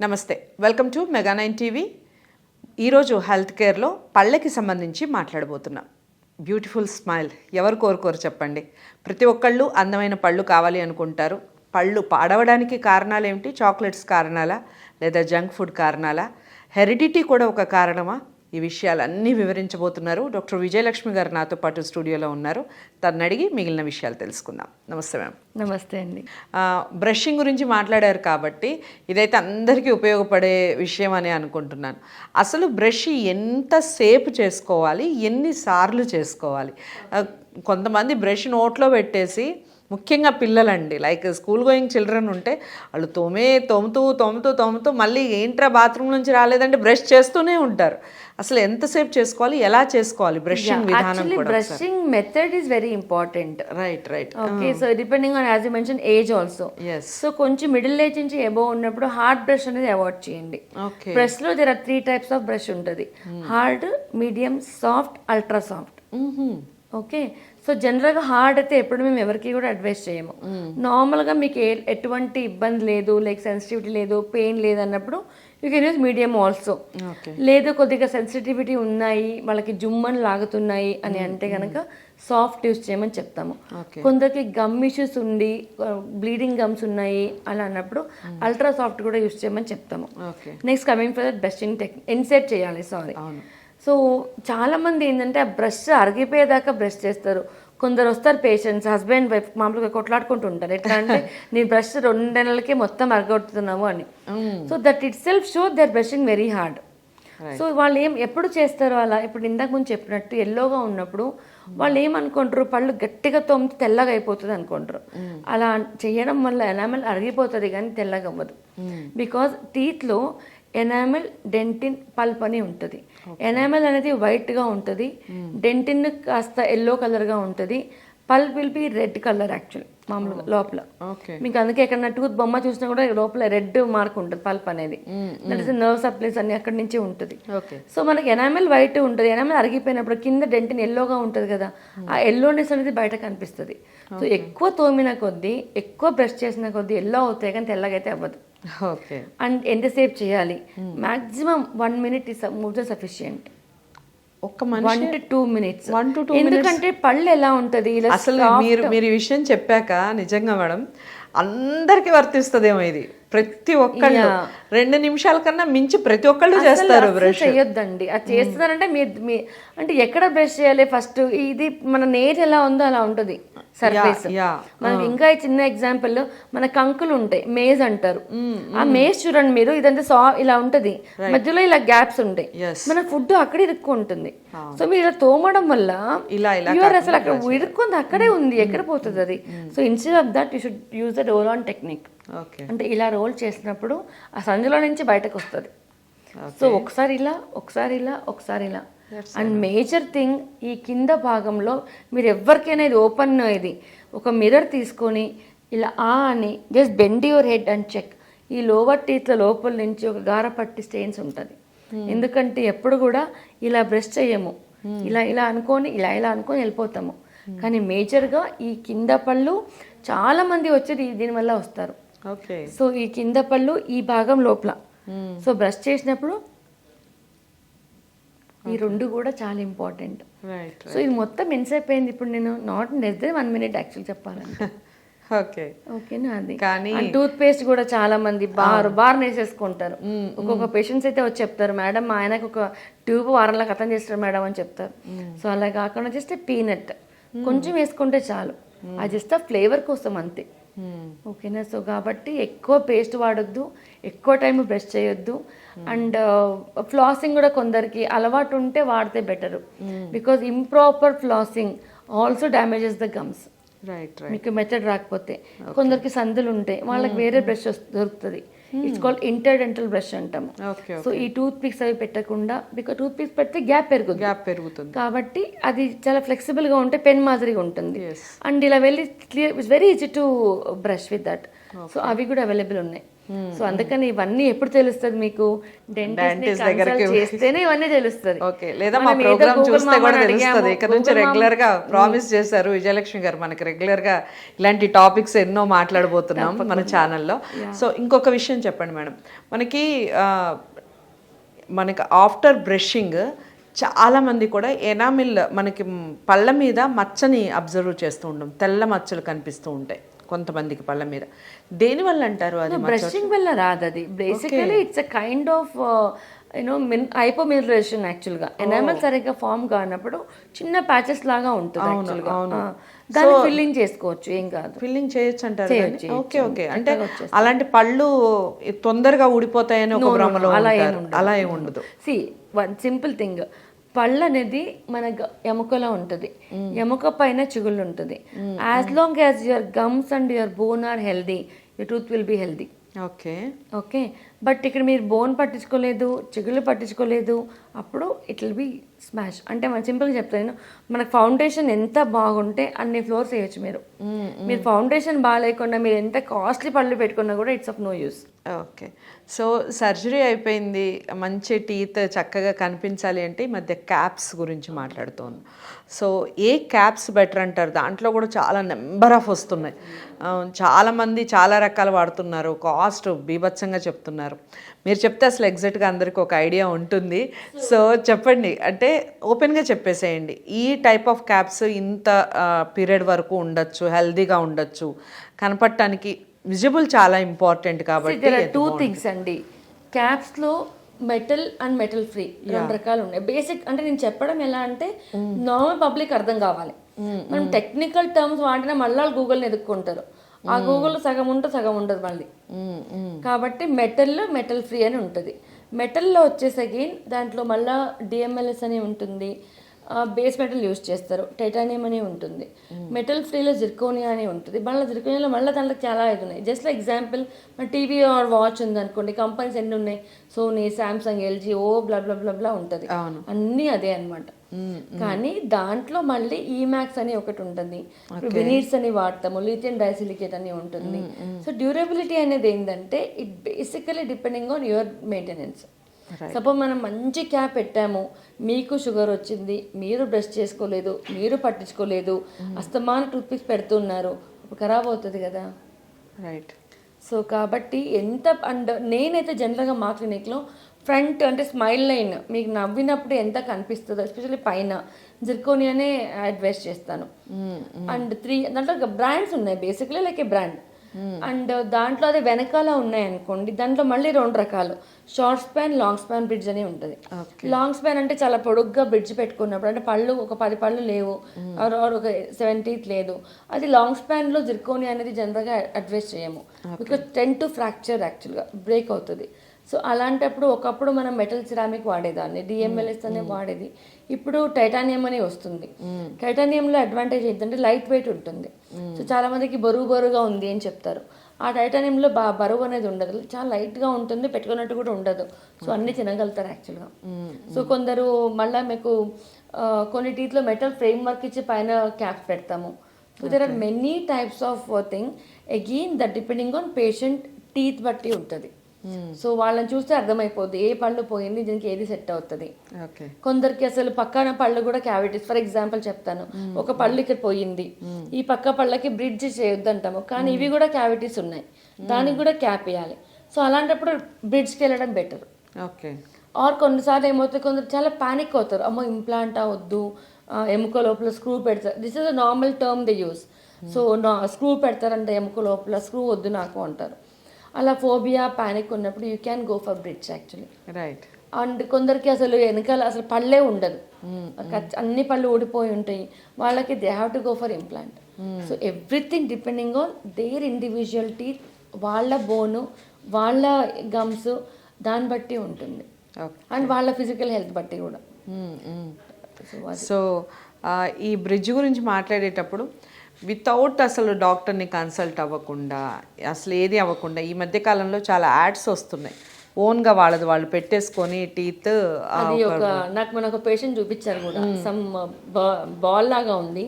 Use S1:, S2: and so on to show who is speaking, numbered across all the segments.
S1: నమస్తే. Welcome to Mega Nine TV. ఈరోజు health కేర్లో పళ్ళకి సంబంధించి మాట్లాడబోతున్నాం. Beautiful smile. ఎవరు కోరుకోరు చెప్పండి. ప్రతి ఒక్కళ్ళు అందమైన పళ్ళు కావాలి అనుకుంటారు. పళ్ళు పాడవడానికి కారణాలు ఏమిటి చాక్లెట్స్ కారణాలా? లేదా జంక్ ఫుడ్ కారణాలా? హెరిడిటీ కూడా ఒక కారణమా? ఈ విషయాలన్నీ వివరించబోతున్నారు. డాక్టర్ విజయలక్ష్మి గారు నాతో పాటు స్టూడియోలో ఉన్నారు. తను అడిగి మిగిలిన విషయాలు తెలుసుకుందాం. నమస్తే మ్యామ్.
S2: నమస్తే అండి.
S1: బ్రషింగ్ గురించి మాట్లాడారు కాబట్టి ఇదైతే అందరికీ ఉపయోగపడే విషయం అని అనుకుంటున్నాను. అసలు బ్రష్ ఎంతసేపు చేసుకోవాలి? ఎన్నిసార్లు చేసుకోవాలి? కొంతమంది బ్రష్ నోట్లో పెట్టేసి ముఖ్యంగా పిల్లలండి. లైక్ స్కూల్ గోయింగ్ చిల్డ్రన్ ఉంటే వాళ్ళు తోమే తోముతూ తోముతూ తోముతూ మళ్ళీ ఏంట్రా బాత్రూమ్ నుంచి రాలేదంటే బ్రష్ చేస్తూనే ఉంటారు. అసలు ఎంతసేపు చేసుకోవాలి? ఎలా చేసుకోవాలి? బ్రషింగ్ విధానం
S2: brushing method is very important
S1: right right
S2: okay so depending on as you mention age also
S1: yes
S2: so కొంచెం మిడిల్ ఏజ్ నుంచి ఎబో ఉన్నప్పుడు హార్డ్ బ్రష్ అనేది అవాయిడ్ చేయండి. బ్రష్లో there are three types of brush ఉంటుంది. Hard medium soft ultra soft okay so జనరల్గా hard అయితే ఎప్పుడు మేము ఎవరికి కూడా అడ్వైస్ చేయము. నార్మల్గా మీకు ఏ ఎటువంటి ఇబ్బంది లేదు లైక్ సెన్సిటివిటీ లేదు పెయిన్ లేదు అన్నప్పుడు you can use medium also లేదు కొద్దిగా సెన్సిటివిటీ ఉన్నాయి వాళ్ళకి జుమ్మని లాగుతున్నాయి అని అంటే కనుక సాఫ్ట్ యూస్ చేయమని చెప్తాము. కొందరికి గమ్ ఇష్యూస్ ఉండి బ్లీడింగ్ గమ్స్ ఉన్నాయి అలా అన్నప్పుడు అల్ట్రా సాఫ్ట్ కూడా యూస్ చేయమని చెప్తాము. Next coming for that brushing tech inset చేయాలి సారీ సో చాలా మంది ఏంటంటే ఆ బ్రష్ అరిగిపోయేదాకా బ్రష్ చేస్తారు. కొందరు వస్తారు పేషెంట్స్ హస్బెండ్ వైఫ్ మామూలుగా కొట్లాడుకుంటూ ఉంటారు. ఎట్లా అంటే నీ బ్రష్ రెండు నెలలకి మొత్తం అరగొడుతున్నాము అని. So that itself show their brushing very hard so వాళ్ళు ఏం ఎప్పుడు చేస్తారో అలా ఇప్పుడు ఇందాక ముందు చెప్పినట్టు ఎల్లోగా ఉన్నప్పుడు వాళ్ళు ఏమనుకుంటారు పళ్ళు గట్టిగా తోమితే తెల్లగా అయిపోతుంది అనుకుంటారు. అలా చేయడం వల్ల ఎనామెల్ అరిగిపోతుంది కానీ తెల్లగా అవ్వదు. బికాజ్ టీత్లో ఎనామెల్ డెంటిన్ పల్ప్ అని ఉంటుంది. ఎనామెల్ అనేది వైట్గా ఉంటుంది. డెంటిన్ కాస్త ఎల్లో కలర్గా ఉంటుంది. Pulp will be red colour actually మామూలుగా లోపల. మీకు అందుకే ఎక్కడ టూత్ బొమ్మ చూసినా కూడా లోపల రెడ్ మార్క్ ఉంటుంది పల్ప్ అనేది. దట్ ఇస్ నర్వ్ సప్లైస్ అన్ని అక్కడి నుంచి ఉంటుంది. సో మనకి ఎనామెల్ వైట్ ఉంటుంది. ఎనామెల్ అరిగిపోయినప్పుడు కింద డెంటిన్ ఎల్లోగా ఉంటుంది కదా. ఆ ఎల్లోనెస్ అనేది బయట కనిపిస్తుంది సో ఎక్కువ తోమిన కొద్దీ ఎక్కువ బ్రష్ చేసిన కొద్దీ ఎల్లో అవుతాయి కానీ తెల్లగా అయితే అవ్వదు.
S1: ఓకే.
S2: అండ్ ఎంతసేపు చేయాలి? Maximum one minute is more sufficient.
S1: ఒక్క
S2: one to two minutes.
S1: One to two
S2: ఎందుకంటే పళ్ళు ఎలా ఉంటది?
S1: అసలు మీరు మీరు ఈ విషయం చెప్పాక నిజంగా మేడం అందరికి వర్తిస్తుందేమో ఇది. ప్రతి ఒక్కళ్ళు. రెండు నిమిషాల కన్నా మించి ప్రతి ఒక్కళ్ళు చేస్తారు బ్రష్.
S2: చేయొద్దండి అది చేస్తున్నారంటే మీ మీ అంటే ఎక్కడ బ్రష్ చేయాలి? ఫస్ట్ ఇది మన నేర్ ఎలా ఉందో అలా ఉంటుంది. సర్ఫేస్ మనకి ఇంకా ఈ చిన్న ఎగ్జాంపుల్ మన కంకులు ఉంటాయి మేజ్ అంటారు. ఆ మేజ్ చూడండి మీరు ఇదంతా సా ఇలా ఉంటది. మధ్యలో ఇలా గ్యాప్స్ ఉంటాయి. మన ఫుడ్ అక్కడే ఇరుక్కుంటుంది సో మీరు ఇలా తోమడం వల్ల
S1: ఇలా
S2: యూఆర్ అసలు అక్కడ ఇరుక్కుంది అక్కడే ఉంది ఎక్కడ పోతుంది అది. So instead of that you should use the roll on technique అంటే ఇలా రోల్ చేసినప్పుడు ఆ సందులో నుంచి బయటకు వస్తుంది. సో ఒకసారి ఇలా ఒకసారి ఇలా ఒకసారి ఇలా. అండ్ మేజర్ థింగ్ ఈ కింద భాగంలో మీరు ఎవరికైనా ఇది ఓపెన్ ఇది. ఒక మిర్రర్ తీసుకొని ఇలా ఆ అని just bend your head and check ఈ లోవర్ టీత్ల లోపల నుంచి ఒక గార పట్టి స్టెయిన్స్ ఉంటుంది. ఎందుకంటే ఎప్పుడు కూడా ఇలా బ్రష్ చేయము. ఇలా ఇలా అనుకొని ఇలా ఇలా అనుకొని వెళ్ళిపోతాము. కానీ మేజర్గా ఈ కింద పళ్ళు చాలా మంది వచ్చి దీనివల్ల వస్తారు.
S1: ఓకే
S2: సో ఈ కింద పళ్ళు ఈ భాగం లోపల. సో బ్రష్ చేసినప్పుడు ఈ రెండు కూడా చాలా ఇంపార్టెంట్
S1: రైట్
S2: సో ఇది మొత్తం ఎంతసేపు అయింది ఇప్పుడు నేను not less than one minute actual చెప్పాలంటే.
S1: ఓకే
S2: ఓకేనా అది
S1: కానీ
S2: టూత్ పేస్ట్ కూడా చాలా మంది బార్ బార్ వేసేసుకుంటారు ఒక్కొక్క పేషెంట్స్ అయితే వచ్చి చెప్తారు మేడం మా ఆయనకు ఒక ట్యూబ్ వారంలో కథం చేస్తారు మేడం అని చెప్తారు. సో అలా కాకుండా జస్ట్ పీనట్ కొంచెం వేసుకుంటే చాలు. అది జస్ట్ ఆ ఫ్లేవర్ కోసం అంతే. ఓకేనా సో కాబట్టి ఎక్కువ పేస్ట్ వాడొద్దు ఎక్కువ టైం బ్రష్ చేయొద్దు. అండ్ ఫ్లాసింగ్ కూడా కొందరికి అలవాటు ఉంటే వాడితే better because improper flossing also damages the gums మీకు మెథడ్ రాకపోతే. కొందరికి సందులు ఉంటాయి వాళ్ళకి వేరే బ్రష్ దొరుకుతుంది. ఇట్స్ కాల్డ్ ఇంటర్డెంటల్ బ్రష్ అంటాము. సో ఈ టూత్ పిక్స్ అవి పెట్టకుండా బికాస్ టూత్ పిక్స్ పెడితే గ్యాప్ పెరుగుతుంది
S1: గ్యాప్ పెరుగుతుంది.
S2: కాబట్టి అది చాలా ఫ్లెక్సిబుల్గా ఉంటే పెన్ మాదిరిగా ఉంటుంది. అండ్ ఇలా వెళ్ళి clear it's very easy to brush with that so అవి కూడా అవైలబుల్ ఉన్నాయి. సో అందుకని ఇవన్నీ ఎప్పుడు తెలుస్తుంది మీకు?
S1: Dentist
S2: డెంటిస్ట్
S1: దగ్గరికి
S2: చేస్తేనే ఇవన్నీ తెలుస్తుంది.
S1: ఓకే లేదా మా ప్రోగ్రామ్ చూస్తే కూడా తెలుస్తుంది. ఇక్కడ నుంచి రెగ్యులర్గా ప్రామిస్ చేశారు విజయలక్ష్మి గారు మనకి రెగ్యులర్గా ఇలాంటి టాపిక్స్ ఎన్నో మాట్లాడబోతున్నాం మన ఛానల్లో సో ఇంకొక విషయం చెప్పండి మేడం. మనకి మనకి ఆఫ్టర్ బ్రషింగ్ చాలా మంది కూడా ఎనామిల్ మనకి పళ్ళ మీద మచ్చని అబ్జర్వ్ చేస్తూ ఉంటాం. తెల్ల మచ్చలు కనిపిస్తూ ఉంటాయి. కొంతమందికి పళ్ళ మీద. దేనివల్ల అంటారు అది?
S2: బ్రషింగ్ వల్ల రాదు అది. Basically it's a kind of you know min hypomineralisation యాక్చువల్గా ఎనామల్ సరిగ్గా ఫామ్ కానప్పుడు చిన్న ప్యాచెస్ లాగా ఉంటుంది యాక్చువల్గా దాన్ని ఫిల్లింగ్ చేసుకోవచ్చు ఏం కాదు.
S1: ఫిల్లింగ్ చేయొచ్చు అంటారు? Okay okay. అంటే అలాంటి పళ్ళు తొందరగా ఊడిపోతాయని ఒక భ్రమలో
S2: అలా.
S1: అలా ఏం ఉండదు.
S2: సి వన్ సింపుల్ థింగ్ పళ్ళు అనేది మన ఎముకలో ఉంటుంది. ఎముక పైన చిగుళ్ళు ఉంటుంది as long as your gums and your bone are healthy your tooth will be healthy
S1: okay.
S2: Okay? But ఇక్కడ మీరు బోన్ పట్టించుకోలేదు చిగుళ్ళు పట్టించుకోలేదు అప్పుడు ఇట్ విల్ బి స్మాష్ అంటే మన సింపుల్గా చెప్తాను మనకు ఫౌండేషన్ ఎంత బాగుంటే అన్ని ఫ్లోర్స్ వేయచ్చు మీరు. మీరు ఫౌండేషన్ బాగాలేకుండా మీరు ఎంత కాస్ట్లీ పళ్ళు పెట్టుకున్నా కూడా it's of no use
S1: okay so surgery అయిపోయింది మంచి టీత్ చక్కగా కనిపించాలి అంటే ఈ మధ్య క్యాప్స్ గురించి మాట్లాడుతోంది. సో ఏ క్యాప్స్ బెటర్ అంటారు? దాంట్లో కూడా చాలా నెంబర్ ఆఫ్ వస్తున్నాయి. చాలామంది చాలా రకాలు వాడుతున్నారు కాస్ట్ బీభత్సంగా చెప్తున్నారు. మీరు చెప్తే అసలు ఎగ్జాక్ట్గా అందరికీ ఒక ఐడియా ఉంటుంది. సో చెప్పండి. అంటే ఓపెన్గా చెప్పేసేయండి. ఈ టైప్ ఆఫ్ క్యాప్స్ ఇంత పీరియడ్ వరకు ఉండొచ్చు హెల్దీగా ఉండొచ్చు. కనపడటానికి విజిబుల్ చాలా ఇంపార్టెంట్ కాబట్టి
S2: టూ థింగ్స్ అండి. క్యాప్స్లో మెటల్ అండ్ మెటల్ ఫ్రీ రెండు రకాలు ఉన్నాయి. బేసిక్ అంటే నేను చెప్పడం ఎలా అంటే నార్మల్ పబ్లిక్ అర్థం కావాలి. మనం టెక్నికల్ టర్మ్స్ వాడినా మళ్ళీ గూగుల్ని ఎదుర్కొంటారు ఆ గూగుల్ సగం ఉంటుంది సగం ఉండదు మళ్ళీ. కాబట్టి మెటల్ మెటల్ ఫ్రీ అని ఉంటుంది. మెటల్లో వచ్చేసి అగైన్ దాంట్లో మళ్ళా డిఎంఎల్ఎస్ అని ఉంటుంది. బేస్ మెటల్ యూస్ చేస్తారు. టైటానియం అని ఉంటుంది. మెటల్ ఫ్రీలో జిర్కోనియా అని ఉంటుంది. మళ్ళీ జిర్కోనియాలో మళ్ళీ దాంట్లో చాలా ఇది ఉన్నాయి. జస్ట్ ఎగ్జాంపుల్ మన టీవీ ఆర్ వాచ్ ఉంది అనుకోండి కంపెనీస్ ఎన్ని ఉన్నాయి? సోనీ సామ్సంగ్ ఎల్జీ ఓ బ్లా బ్లా బ్లా బ్లా ఉంటుంది.
S1: అవును.
S2: అన్నీ అదే అన్నమాట. కానీ దాంట్లో మళ్ళీ ఈమాక్స్ అని ఒకటి ఉంటుంది. వినీడ్స్ అని వాడతాము లిథియం డైసిలికేట్ అని ఉంటుంది. సో డ్యూరబిలిటీ అనేది ఏంటంటే it basically depending on your maintenance suppose మనం మంచి క్యాప్ పెట్టాము మీకు షుగర్ వచ్చింది మీరు బ్రష్ చేసుకోలేదు మీరు పట్టించుకోలేదు అస్తమాన టూత్పిక్స్ పెడుతున్నారు ఖరాబ్ అవుతుంది కదా.
S1: రైట్
S2: సో కాబట్టి ఎంత అండ్ నేనైతే జనరల్గా మా క్లినిక్లో ఫ్రంట్ అంటే స్మైల్ లైన్ మీకు నవ్వినప్పుడు ఎంత కనిపిస్తుందో ఎస్పెషల్లీ పైన. జిర్కోనియానే అడ్వైస్ చేస్తాను. అండ్ త్రీ దాంట్లో బ్రాండ్స్ ఉన్నాయి basically like a brand. And దాంట్లో అదే వెనకాల ఉన్నాయి అనుకోండి దాంట్లో మళ్ళీ రెండు రకాలు. Short span long span bridge అని ఉంటుంది. లాంగ్ స్పాన్ అంటే చాలా పొడుగ్గా బ్రిడ్జ్ పెట్టుకున్నప్పుడు అంటే పళ్ళు ఒక పది పళ్ళు లేవు. ఒక సెవెంటీత్ లేదు. అది లాంగ్ స్పాన్లో జిర్కోని అనేది జనరల్గా అడ్వైస్ చేయము. బికాస్ టెన్ టు ఫ్రాక్చర్ యాక్చువల్గా బ్రేక్ అవుతుంది. సో అలాంటప్పుడు ఒకప్పుడు మనం మెటల్ సిరామిక్ వాడేదాన్ని డిఎంఎల్ఎస్ అనే వాడేది. ఇప్పుడు టైటానియం అని వస్తుంది. టైటానియంలో అడ్వాంటేజ్ ఏంటంటే లైట్ వెయిట్ ఉంటుంది. సో చాలా మందికి బరువు బరువుగా ఉంది అని చెప్తారు. ఆ టైటానియంలో బా బరువు అనేది ఉండదు. చాలా లైట్గా ఉంటుంది పెట్టుకున్నట్టు కూడా ఉండదు. సో అన్ని తినగలుగుతారు యాక్చువల్గా సో కొందరు మళ్ళీ మీకు కొన్ని టీత్లో మెటల్ ఫ్రేమ్ వర్క్ ఇచ్చి పైన క్యాప్స్ పెడతాము. So there are many types of thing again that depending on patient teeth బట్టి ఉంటుంది. సో వాళ్ళని చూస్తే అర్థమైపోద్ది. ఏ పళ్ళు పోయింది దీనికి ఏది సెట్ అవుతుంది.
S1: ఓకే
S2: కొందరికి అసలు పక్కన పళ్ళు కూడా క్యావిటీస్. ఫర్ ఎగ్జాంపుల్ చెప్తాను. ఒక పళ్ళు ఇక్కడ పోయింది. ఈ పక్క పళ్ళకి బ్రిడ్జ్ చేయొద్దు అంటాము కానీ ఇవి కూడా క్యావిటీస్ ఉన్నాయి. దానికి కూడా క్యాప్ వేయాలి. సో అలాంటప్పుడు బ్రిడ్జ్కి వెళ్ళడం బెటర్
S1: ఓకే
S2: ఆర్ కొన్నిసార్లు ఏమవుతుంది కొందరు చాలా పానిక్ అవుతారు. అమ్మో ఇంప్లాంట్ వద్దు. ఆ, ఎముక లోపల స్క్రూ పెడతారు. This is a normal term they use so screw పెడతారంటే ఎముక లోపల. స్క్రూ వద్దు నాకు అంటారు. అలా ఫోబియా పానిక్ ఉన్నప్పుడు you can go for bridge actually.
S1: Right.
S2: And కొందరికి అసలు వెనకాల అసలు పళ్ళే ఉండదు. అన్ని పళ్ళు ఊడిపోయి ఉంటాయి. వాళ్ళకి they have to go for implant. So everything depending on their individuality వాళ్ళ బోను వాళ్ళ గమ్స్ దాన్ని బట్టి ఉంటుంది. అండ్ వాళ్ళ ఫిజికల్ హెల్త్ బట్టి కూడా. సో
S1: ఈ బ్రిడ్జ్ గురించి మాట్లాడేటప్పుడు వితౌట్ అసలు డాక్టర్ని కన్సల్ట్ అవ్వకుండా అసలు ఏది అవ్వకుండా ఈ మధ్య కాలంలో చాలా యాడ్స్ వస్తున్నాయి. ఓన్గా వాళ్ళది వాళ్ళు పెట్టేసుకొని టీత్
S2: అది ఒక నాకు మన ఒక పేషెంట్ చూపించారు కూడా. సమ్ బాల్ లాగా ఉంది.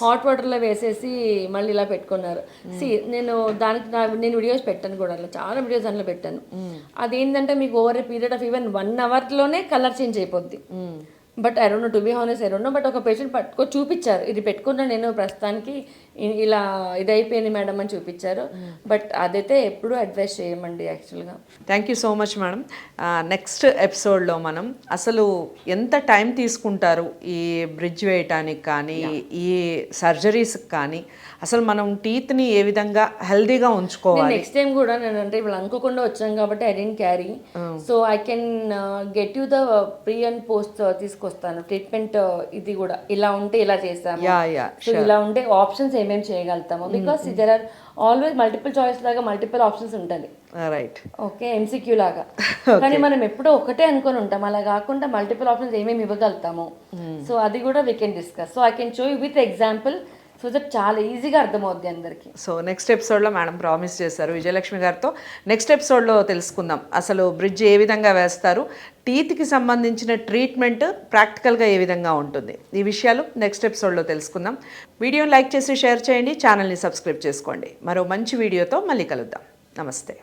S2: హాట్ వాటర్లో వేసేసి మళ్ళీ ఇలా పెట్టుకున్నారు. సి నేను దానికి నేను వీడియోస్ పెట్టాను కూడా. అట్లా చాలా వీడియోస్ దాంట్లో పెట్టాను. అదేంటంటే మీకు over a period of even one అవర్లోనే colour change అయిపోద్ది. But I don't to be honest I don't but ఒక పేషెంట్ పట్టుకో చూపించారు. ఇది పెట్టుకున్న నేను ప్రస్తుతానికి ఇలా ఇది అయిపోయింది మేడం అని చూపించారు. బట్ అదైతే ఎప్పుడూ అడ్వైస్ చేయమండి యాక్చువల్గా.
S1: Thank you so much madam next ఎపిసోడ్లో మనం అసలు ఎంత టైం తీసుకుంటారు ఈ బ్రిడ్జ్ వేయటానికి కానీ ఈ సర్జరీస్కి కానీ? అసలు మనం టీత్ని ఏ విధంగా హెల్దీగా ఉంచుకోవాలి?
S2: నెక్స్ట్ టైం కూడా నేను అంటే ఇప్పుడు అనుకోకుండా వచ్చాను కాబట్టి I didn't carry so I can get you the pre and post తీసుకొస్తాను. ట్రీట్మెంట్ ఇది కూడా. ఇలా ఉంటే ఇలా చేస్తాము. సో ఇలా ఉంటే ఆప్షన్స్ ఏమేమి చేయగలుగుతాము. Because there are always multiple choice లాగా మల్టిపుల్ ఆప్షన్స్ ఉంటుంది.
S1: రైట్
S2: ఓకే ఎంసీక్యూ లాగా. కానీ మనం ఎప్పుడో ఒకటే అనుకొని ఉంటాం. అలా కాకుండా మల్టిపుల్ ఆప్షన్స్ ఏమేమి ఇవ్వగలుగుతాము. సో అది కూడా we can discuss so I can show you with example so that చాలా ఈజీగా అర్థమవుద్ది అందరికి.
S1: సో నెక్స్ట్ ఎపిసోడ్లో మేడం ప్రామిస్ చేశారు విజయలక్ష్మి గారితో. నెక్స్ట్ ఎపిసోడ్లో తెలుసుకుందాం. అసలు బ్రిడ్జ్ ఏ విధంగా వేస్తారు? టీత్కి సంబంధించిన ట్రీట్మెంట్ ప్రాక్టికల్గా ఏ విధంగా ఉంటుంది? ఈ విషయాలు నెక్స్ట్ ఎపిసోడ్లో తెలుసుకుందాం. వీడియోని లైక్ చేసి షేర్ చేయండి. ఛానల్ని సబ్స్క్రైబ్ చేసుకోండి. మరో మంచి వీడియోతో మళ్ళీ కలుద్దాం. నమస్తే.